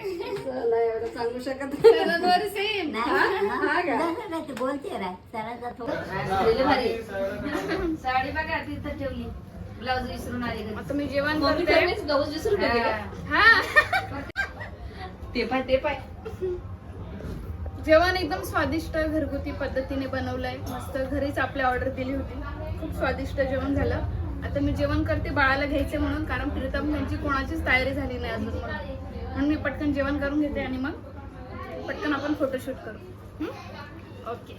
आहे सांगू शकत सरांवर सेम नाही नाही, तू बोलते रे सरांचा थोडं. साडी बघा तिथं ठेवली. ब्लाऊज विसरून आली. आता मी जेवण करते. विसरून? हा. ते पाय ते पाय. जेवण एकदम स्वादिष्ट घरगुती पद्धतीने बनवलंय. मस्त घरीच आपली ऑर्डर दिली होती. खूप स्वादिष्ट जेवण झालं. आता मी जेवण करते बाळाला घ्यायचे म्हणून कारण प्रीतम यांची कोणाचीच तयारी झाली नाही अजून म्हणून मी पटकन जेवण करून घेते आणि मग पटकन आपण फोटोशूट करू. ओके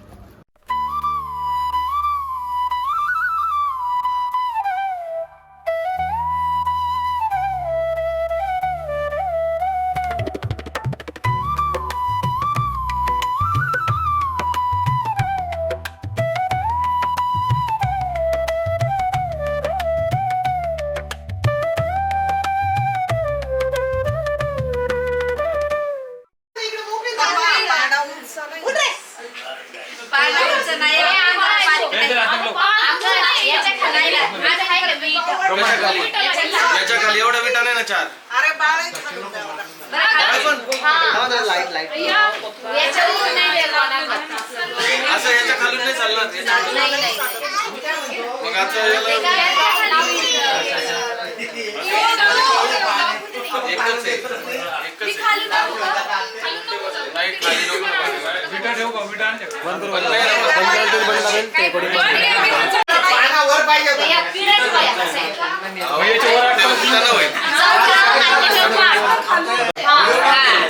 एकच आहे एकच आहे नाही खाली नको बंद करू. या पिढ्याच बाया कसं आहे. ते विटा नाही होय.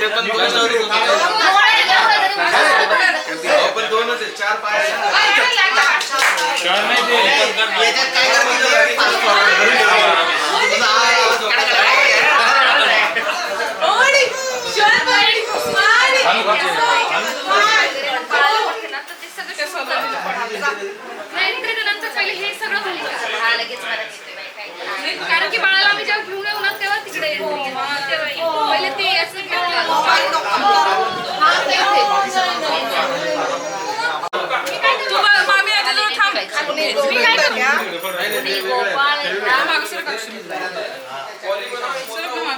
ते पण दोन नवरी होते. अहो, पण दोनच आहे चार पाय आहेत. नंतर पहिले हे सगळं झालं का? हा, लगेच मला देते बाई, काही नाही. कारण की बाळाला आम्ही जेव्हा घेऊन येऊ ना तेव्हा तिकडे येतो. तेव्हा येतो. पहिले ते असं घेतलं. हा, ते इथे. मी काय करू? आणि गोपाळ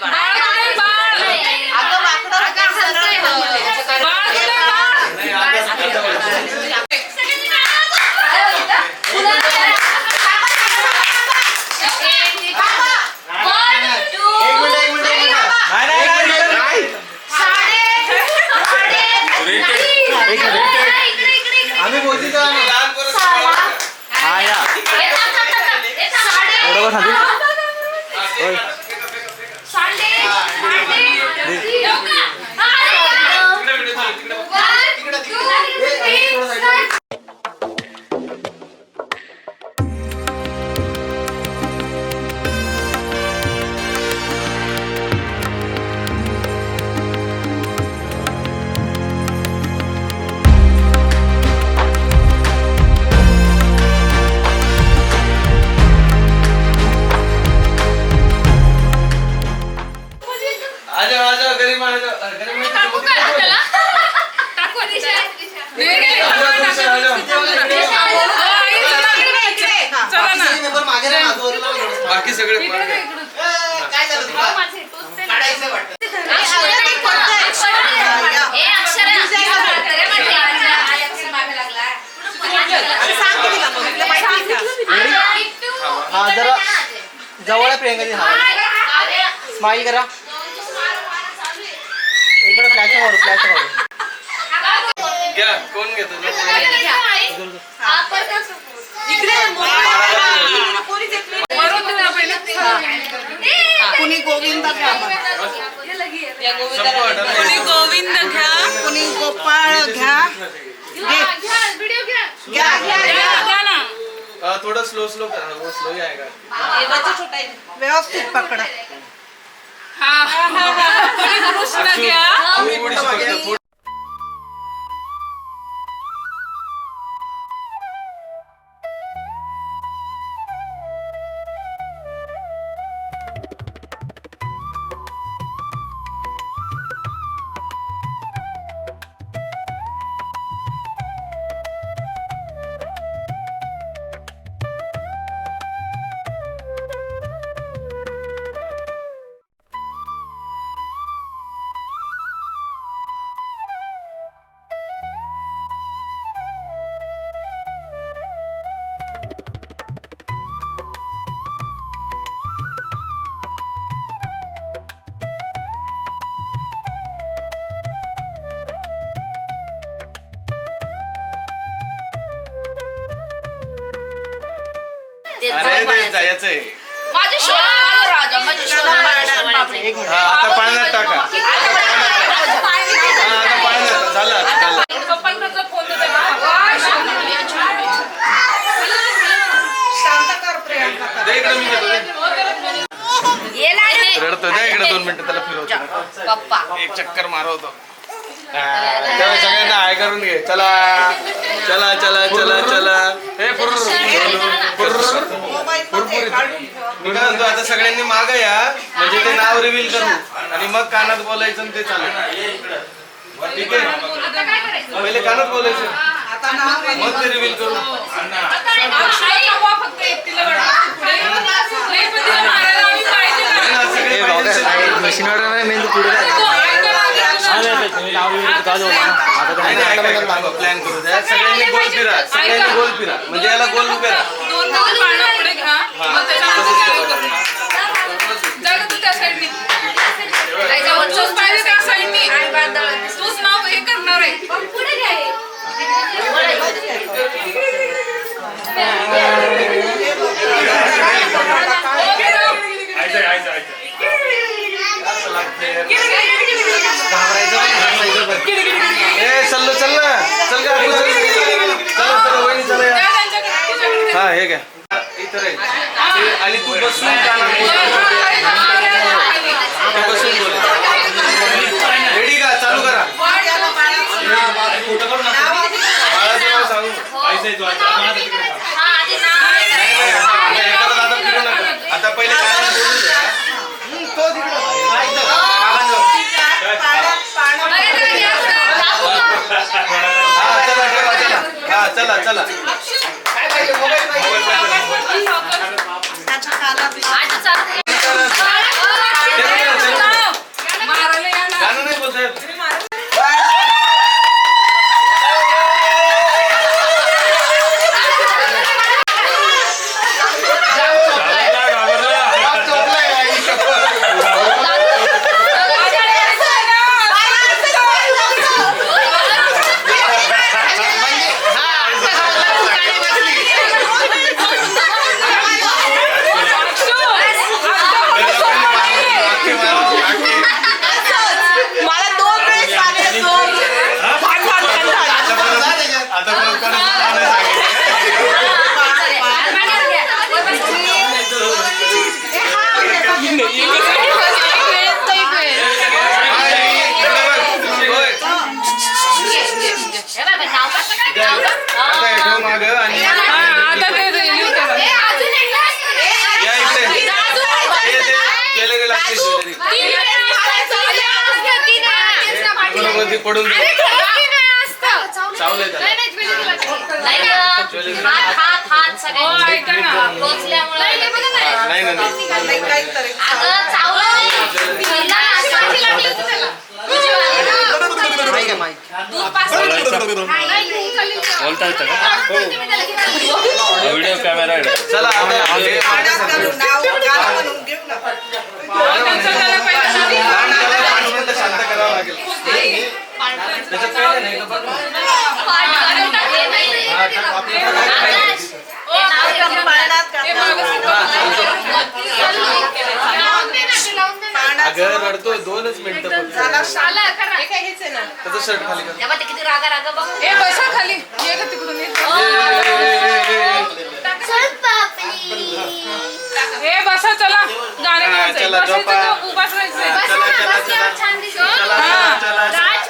はい स्माइल करा। एक इकडे फ्लॅश मारू फ्लॅश मारू. घ्या कोण घेतो? कुणी गोविंद घ्या. कुणी गोविंद घ्या. कुणी गोपाळ घ्या. व्हिडिओ घ्या घ्या घ्या. घ्या ना. थोडं स्लो स्लो करा. वो स्लो ही आएगा व्यवस्थित पकडा. कृष्ण घ्या थोडी थोडीशी पकडा, थोडी- अरे ते आहे माझे शोध राजा. माझे शोध एक मिनिट. हा आता पाण्यात टाका. हा आता पाण्यात झालं आता, झालं. दे इकडे मी दे. रडतो द्या इकडे दोन मिनिटं त्याला फिरवतो. पप्पा. एक चक्कर मारवतो. हा, तेव्हा सगळ्यांना हाय करून घे. चला. चला चला चला चला हे आता सगळ्यांनी माग या म्हणजे ते नाव रिव्हील करू आणि मग कानात बोलायचं आणि ते चालेल ठीक आहे पहिले कानात बोलायचं आता नाव मग ते रिव्हील करू ना, सगळे प्लॅन करू द्या सगळ्यांनी गोल फिरा सगळ्यांनी गोल फिरा. म्हणजे याला गोल फिरा. दोन दोन पानं पुढे घ्या. मग त्याच्यामध्ये तसंच carry करा. करू. जागा तू त्या साईडनी त्याच्यावर तूच पाहिजे त्या साईडनी तूच नाव हे करणार आहे. पुढे घ्या घाबरायचं. ए चल चल ना. चल का चल चल. चल वहिनी चला हा हे घ्या. इथं राहील. ते- आणि तू बसून बसून बोल रेडी का चालू करा बाळाचं नाव सांगू हा आधी नाव नाही, आता एखादं आता फिरू नका आता पहिले कानात बोलू द्या हं, तो तिकडं. हा, इथं. कानाजवळ. हा चला ठेवा चला हा चला. काय पाहिजे मोबाईल पाहिजे ते पडून जाईल. नाही नाही, नाही नाही का? व्हिडिओ कॅमेरा चला आता हे- नाव घेऊ ना. दोनच मिनिटं खाली कर. तेव्हा चला. झोपा. चला, चला, चला,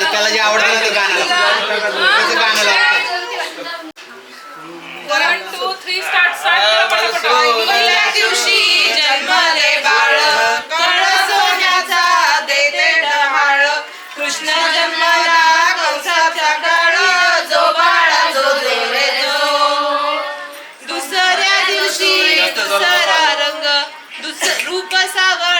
तर त्याला जे आवडतं ना ते गाणं त्याचं गाणं कृष्ण जन्मला दुसऱ्या दिवशी दुसरा रंग. दुस रूप सागर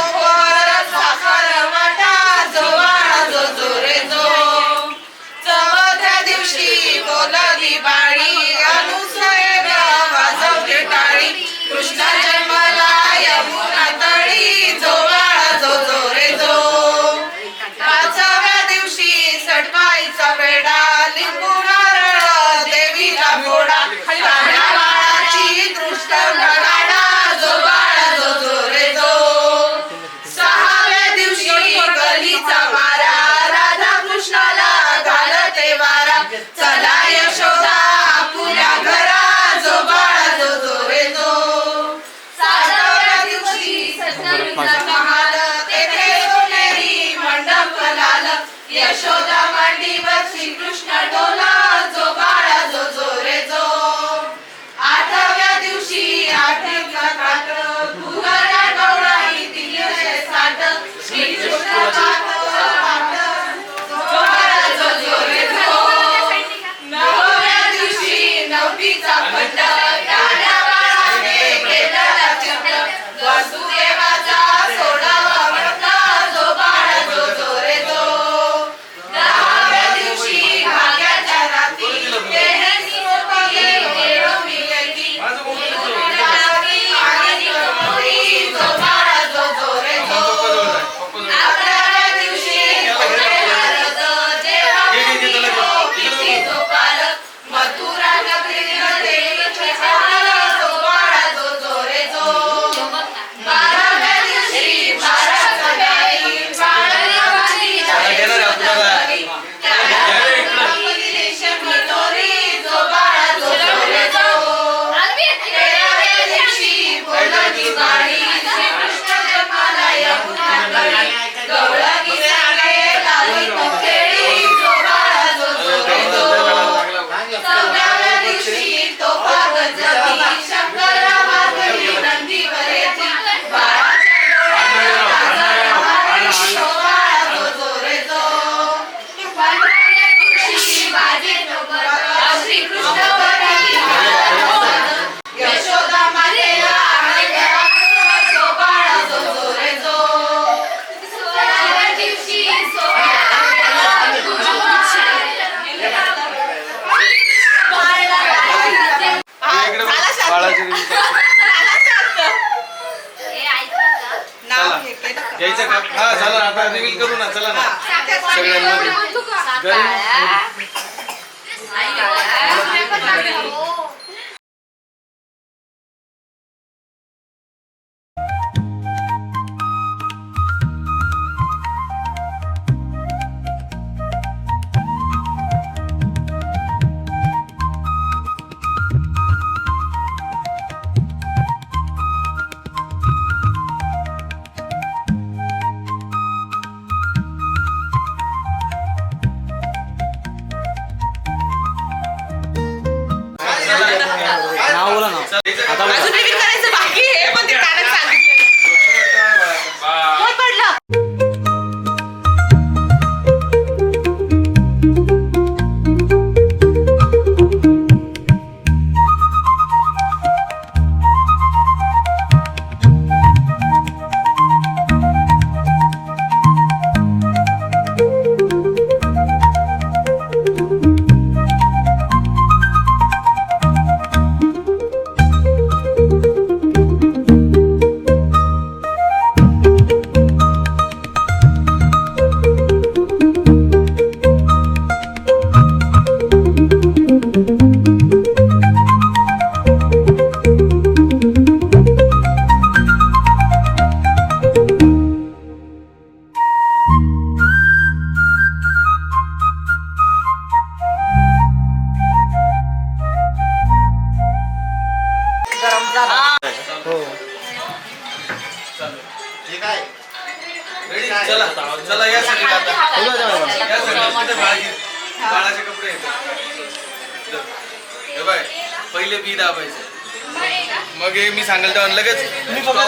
yeah.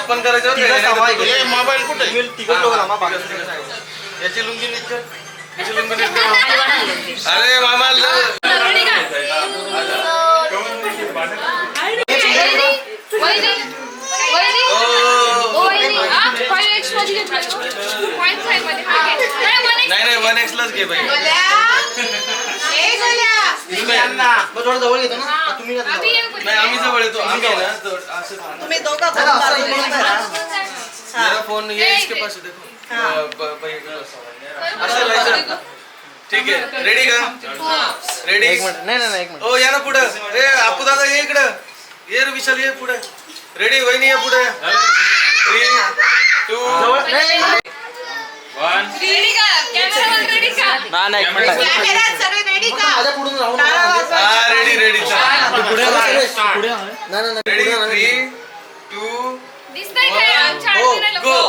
पण करायचं? मोबाईल कुठे? हा, ठीक आहे, ठीक आहे. याची लुंगी नीट कर. याची लुंगी नीट कर. अरे मामा नाही नाही वन एक्स लाच घे बाई. ए गोल्या थोडं जवळ येतो ना? तुम्ही आम्ही येऊ पण. नाही आम्ही जवळ येतो. आम्ही आहे ना तर असं थांबतो. तुम्ही दोघं भाऊ बाजूला करा. मेरा फोन ये इसके पास है, देखो अ, ब- ब- इकडं. असं लावायचं. ठीक आहे. रेडी का? रेडी एक मिनिट. नाही नाही नाही, एक मिनिट. ओ या ना पुढं. रे आपू दादा ये इकडं. ये रे विशाल ये पुढे. रेडी वहिनी ये पुढे. थ्री टू रेडी का? ना नाही रेडी रेडी रेडी पुढे रेडी. थ्री टू दिसतंय काय गो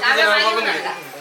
आता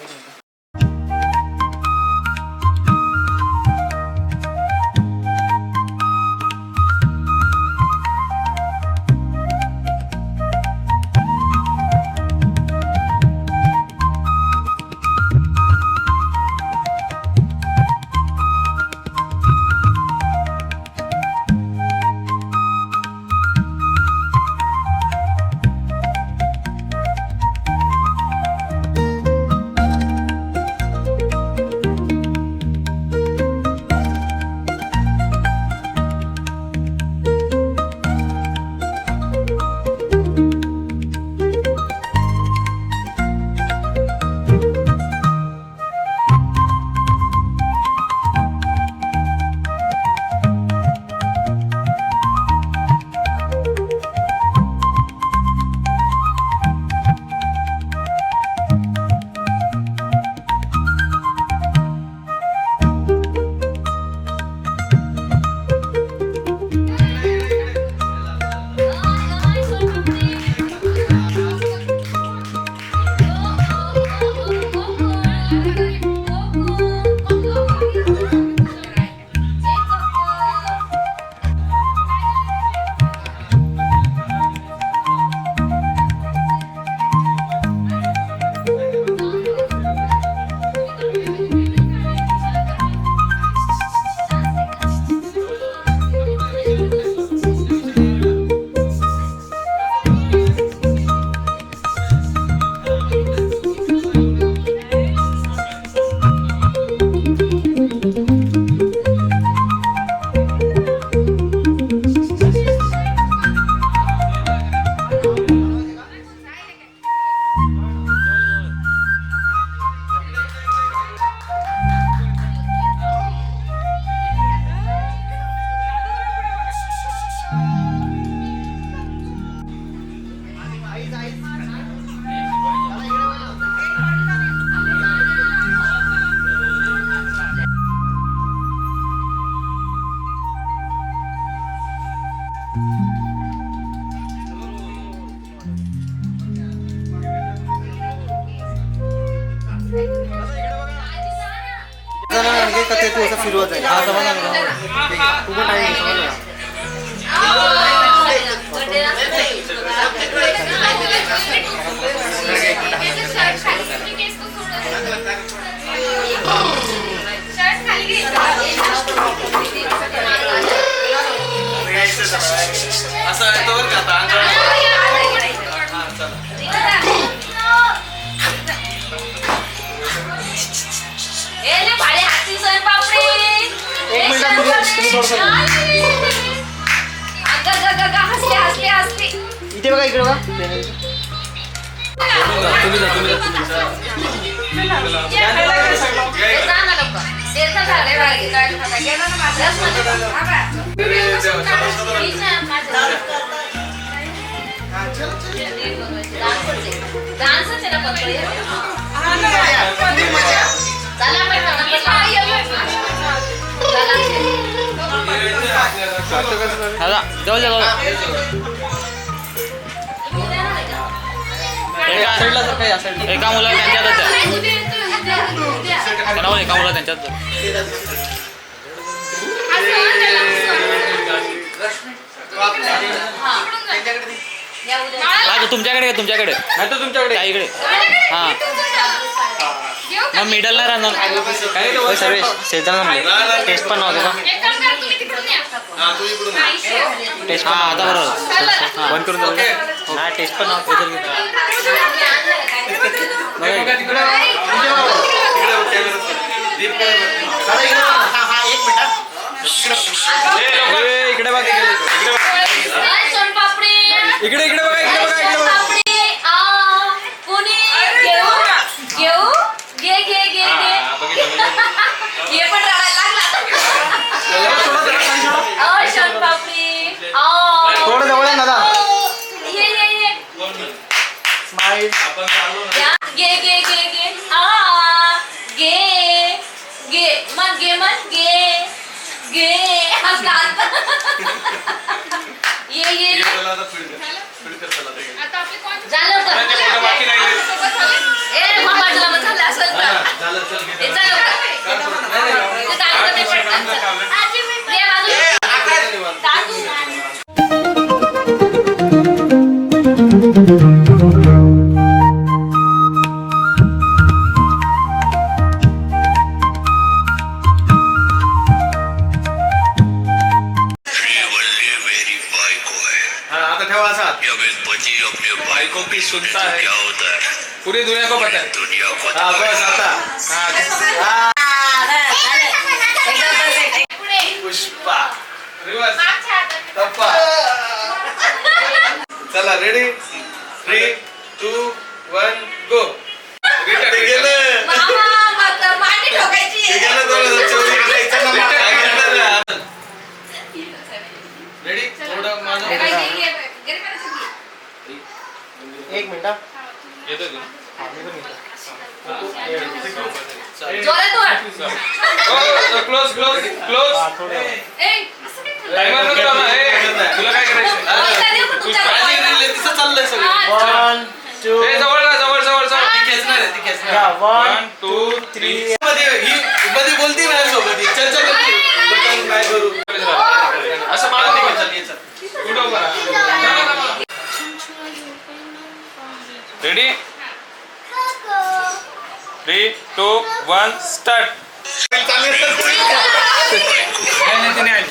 फिरवत आहे. हा समजला ना खूप टाइम असं आहे तर का आता इथे बघा इकडे बघा. तुम्ही जा तुम्ही जा हा जवळ जवळ एका एका मुला त्यांच्यातच आहे कोणावर एका मुला त्यांच्यात हा तुमच्याकडे आहे, तुमच्याकडे? नाही तो तुमच्याकडे इकडे. हा. मग मिडल नाही राहणार. काही होय, सर्वेश शेजारला टेस्ट पण नव्हते का. टेस्ट हा आता बरोबर. बंद करून. जाऊ. हा टेस्ट पण हे इकडे बघ. इकडे इकडे बघ. इकडे इकडे बघा इकडे बघा इकडे बघा कोणी घेऊ घेऊ घे घे घे घे हा, बघितलं, बघितलं. हे पण रडायला लागला त्याला सोडा, त्याला खाली सोडा. अ शोनपापडी अ थोडं जवळ आहे ना दादा. ये ये ये दोन मिनिट. स्माइल आपण चालू ना. या गे गे गे गे आ गे गे मन गे मन गे गे हसलात ये ये ये त्याला आता फीड कर. फीड कर त्याला ते. आता आपले कोण झालं फोटो बाकी राहिले? ए बाजूला मग झालं असेल तर झालं, चल, घे. झालं काढ फोटो. नाही, नाही, ते दाखवतं ते पटकन. काढ, काढ. ये बाजूला दादू एक मिनिट हा. येतोय तू जोरात वर क्लोज क्लोज क्लोज हा, थोडं टायमर नको लावू ना. ए, तुला काय करायचं तुझ्या तिचं चाललंय सगळं वन टू ए, जवळ जा, जवळ जवळ जवळ ती खेचणार आहे, ती खेचणार आहे. वन टू थ्री मध्ये ही मध्ये बोलती माझ्या सोबत ही चर्चा करते बघा काय करू। असं मला नाही चल ये चल। कुठं उभा राहा. Ready three two one start नाही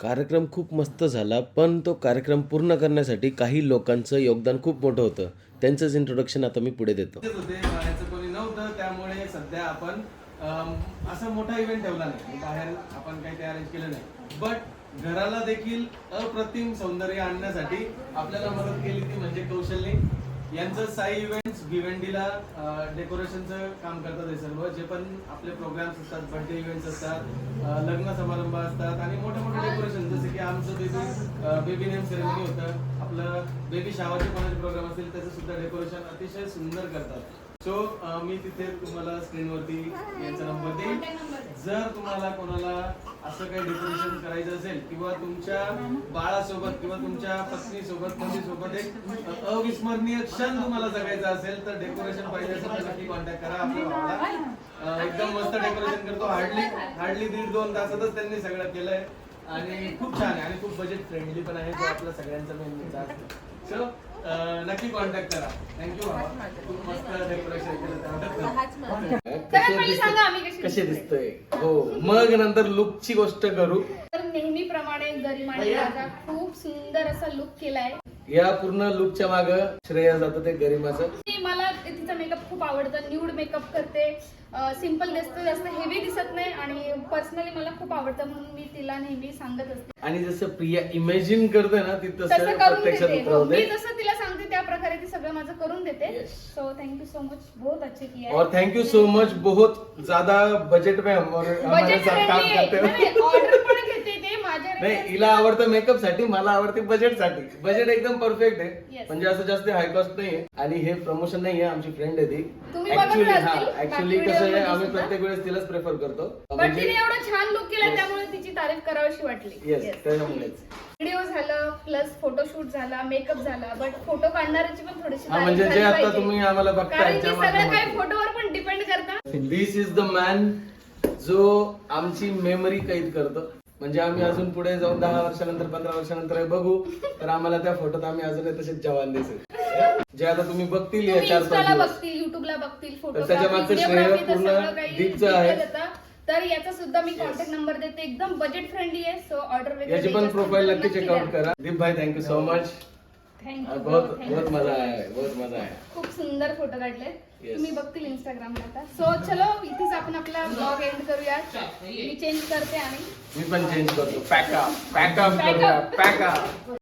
कार्यक्रम खूप मस्त झाला पण तो कार्यक्रम पूर्ण करण्यासाठी काही लोकांचं योगदान खूप मोठं होतं. त्यांचंच इंट्रोडक्शन आता मी पुढे देतो. कोणी नव्हतं त्यामुळे सध्या आपण असा मोठा इव्हेंट ठेवला नाही. म्हणजे बाहेर आपण काही ते अरेंज केलं नाही. बट घराला देखील अप्रतिम सौंदर्य आणण्यासाठी आपल्याला मदत केली ती म्हणजे कौशल्य. यांचं साई इव्हेंट्स भिवंडीला डेकोरेशनचं काम करतात हे सर्व जे पण आपले प्रोग्राम्स असतात बर्थडे इव्हेंट्स असतात लग्न समारंभ असतात आणि मोठे मोठे डेकोरेशन जसे की आमचं बेबी बेबी नेम सेरेमनी होतं. आपलं बेबी शावरचे कोणाचे प्रोग्राम असतील त्याचं सुद्धा डेकोरेशन अतिशय सुंदर करतात. सो मी तिथे तुम्हाला स्क्रीनवरती यांचा नंबर देईन. जर तुम्हाला कोणाला असं काही डेकोरेशन करायचं असेल किंवा तुमच्या बाळासोबत किंवा तुमच्या पत्नी सोबत एक अविस्मरणीय क्षण तुम्हाला जगायचा असेल तर डेकोरेशन पाहिजे असेल तर नक्की कॉन्टॅक्ट करा आपल्या भावाला. एकदम मस्त डेकोरेशन करतो. हार्डली हार्डली दीड दोन तासातच त्यांनी सगळं केलंय. आणि खूप छान आहे आणि खूप बजेट फ्रेंडली पण आहे जो आपला सगळ्यांचा मेन मुद्दा असतो. सो नक्की कॉन्टॅक्ट करा. थँक्यू बाबा खूप मस्त डेकोरेशन केलं त्याबद्दल सगळ्यात पहिली सांगा आम्ही कशी कसे दिसतोय. हो मग नंतर लुकची गोष्ट करू. तर नेहमीप्रमाणे गरिमाने माझा खूप सुंदर असा लुक केलाय. या पूर्ण लुकच्या माग श्रेय जातं ते गरिमाचं. मला तिचा मेकअप खूप आवडतं. न्यूड मेकअप करते. सिंपल दिसतं जास्त हेवी दिसत नाही आणि पर्सनली मला खूप आवडतं म्हणून मी तिला नेहमी सांगत असते. आणि जसं प्रिया इमॅजिन करते ना ती तसं तसं करून देते. हो, मी जसं तिला सांगते त्या प्रकारे ती सगळं माझं करून देते. Yes. So thank you so much बहुत अच्छे किया और थैंक यू सो मच बहुत ज्यादा बजेट में हम और हमारे बजेट साथ काम करते हो. ऑर्डर पण घेते ते माझ्या नाही हिला आवडतं मेकअपसाठी मला आवडते बजेटसाठी. बजेट एकदम परफेक्ट आहे. Yes. म्हणजे असं जास्त हाय कॉस्ट नाहीये. आणि हे प्रमोशन नाहीये आमची फ्रेंड आहे ती. तुम्ही बघत ऍक्च्युली हा ऍक्च्युली कसं आहे आम्ही. प्रत्येक वेळेस तिलाच प्रेफर करतो. पण म्हणजे तिने एवढं छान लुक केला त्यामुळे तिची तारीफ करावीशी वाटली. येस त्याच्यामुळेच. व्हिडिओ झालं प्लस फोटोशूट झाला मेकअप झाला बट फोटो काढणाऱ्याची पण थोडीशी हा म्हणजे जे आता. तुम्ही आम्हाला बघताय कारण की सगळं काही. फोटोवर पण डिपेंड करतं. दिस इज द मॅन जो आमची मेमरी कैद करतो. म्हणजे आम्ही अजून पुढे जाऊन दहा वर्षानंतर पंधरा वर्षानंतर हे बघू तर आम्हाला त्या फोटोत आम्ही अजून तसेच जवान दिसेल. जे आता तुम्ही बघतील या चार पाच इन्स्टाला दिवस. बघतील युट्यूबला बघतील फोटो तर त्याच्या मागचं श्रेय पूर्ण दीपचं आहे. तर याचा सुद्धा मी कॉन्टॅक्ट नंबर देते. एकदम बजेट फ्रेंडली आहे सो ऑर्डर याची पण प्रोफाईल नक्की चेकआउट करा. दीप भाई थँक्यू सो मच थँक्यू बहुत बहुत मजा आया बहुत मजा आया. खूप सुंदर फोटो काढले. तुम्ही बघतील इंस्टाग्रामला आता. सो चलो इथेच आपण आपला ब्लॉग एंड करूया. मी चेंज करते आणि मी पण चेंज करतो. पॅकअप पॅकअप करूया. पॅकअप